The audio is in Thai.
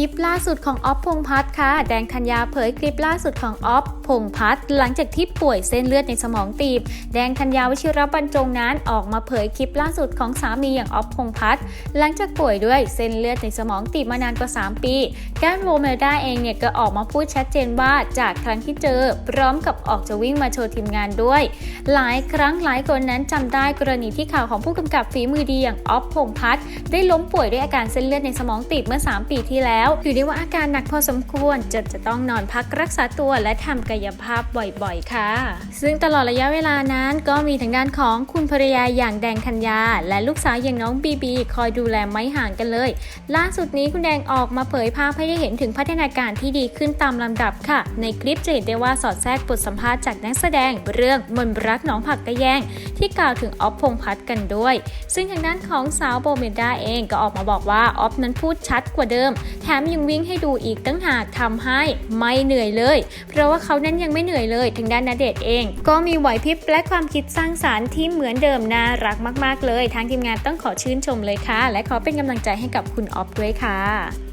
ลิปล่าสุดของออฟพงพัฒน์ค่ะ แดงธัญญาเผยคลิปล่าสุดของออฟพงพัฒน์หลังจากที่ป่วยเส้นเลือดในสมองตีบ แดงธัญญาวชิรบรรจงนั้นออกมาเผยคลิปล่าสุดของสามีอย่างออฟพงพัฒน์หลังจากป่วยด้วยเส้นเลือดในสมองตีบมานานกว่า 3 ปีก้านโวเมลดาเองเนี่ยก็ออกมาพูดชัดเจนว่าจากครั้งที่เจอ พร้อมกับออกจะวิ่งมาโชว์ทีมงานด้วย หลายครั้งหลายคนนั้นจำได้กรณีที่ข่าวของผู้กำกับฝีมือดีอย่างออฟพงพัฒน์ได้ล้มป่วยด้วยอาการเส้นเลือดในสมองตีบเมื่อ 3 ปีที่แล้วถือได้ว่าอาการหนักพอสมควรจนจะต้องนอนพักรักษาตัวและทำกายภาพบ่อยๆ ค่ะ ซึ่งตลอดระยะเวลานั้นก็มีทางด้านของคุณภรรยาอย่างแดงธัญญา และลูกสาวอย่างน้องบีบี คอยดูแลไม่ห่างกันเลย ล่าสุดนี้คุณแดงออกมาเผยภาพให้ได้เห็นถึงพัฒนาการที่ดีขึ้นตามลำดับค่ะ ในคลิปจะเห็นได้ว่าสอดแทรกบทสัมภาษณ์จากนักแสดงเรื่องมนต์รักหนองผักกระแยง ที่กล่าวถึงออฟพงพัฒน์กันด้วย ซึ่งทางด้านของสาวโบเมดาเองก็ออกมาบอกว่าออฟนั้นพูดชัดกว่าเดิม แถมยังวิ่งให้ดูอีกตั้งหากทำให้ไม่เหนื่อยเลย เพราะว่าเขานั้นยังไม่เหนื่อยเลยทางด้านนาเดชเอง ก็มีไหวพริบและความคิดสร้างสารรค์ที่เหมือนเดิมน่ารักมาก ๆ เลย ทางทีมงานต้องขอชื่นชมเลยค่ะ และขอเป็นกำลังใจให้กับคุณออฟด้วยค่ะ